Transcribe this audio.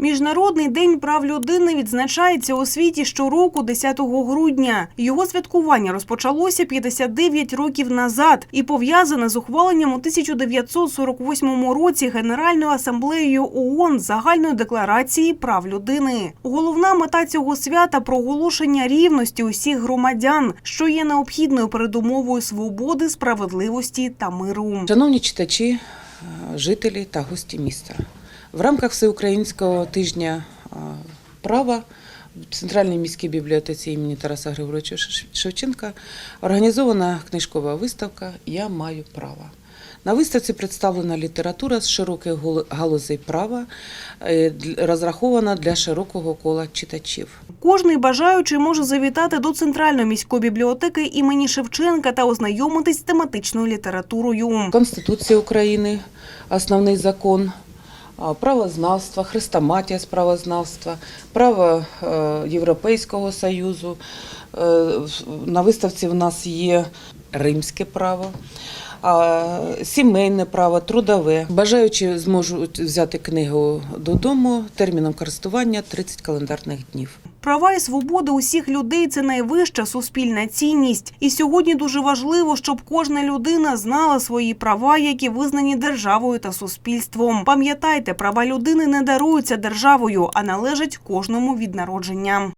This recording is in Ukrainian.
Міжнародний день прав людини відзначається у світі щороку 10 грудня. Його святкування розпочалося 59 років назад і пов'язане з ухваленням у 1948 році Генеральною асамблеєю ООН загальної декларації прав людини. Головна мета цього свята проголошення рівності усіх громадян, що є необхідною передумовою свободи, справедливості та миру. Шановні читачі, е, жителі та гості міста. В рамках Всеукраїнського тижня е, права в Центральній міській бібліотеці імені Тараса Григоровича Шевченка організована книжкова виставка Я маю право. На виставці представлена література з широких галузей права, е, розрахована для широкого кола читачів. Кожний бажаючий може завітати до центральної міської бібліотеки імені Шевченка та ознайомитись з тематичною літературою. Конституція України, основний закон, а, правознавство, хрестоматія з правознавства, право е, Європейського Союзу. Е, На виставці в нас є римське право. Сімейне право, трудове. Бажаючи зможуть взяти книгу додому терміном користування 30 календарних днів. Права і свободи усіх людей це найвища суспільна цінність. І сьогодні дуже важливо, щоб кожна людина знала свої права, які визнані державою та суспільством. Пам'ятайте, права людини не даруються державою, а належать кожному від народження.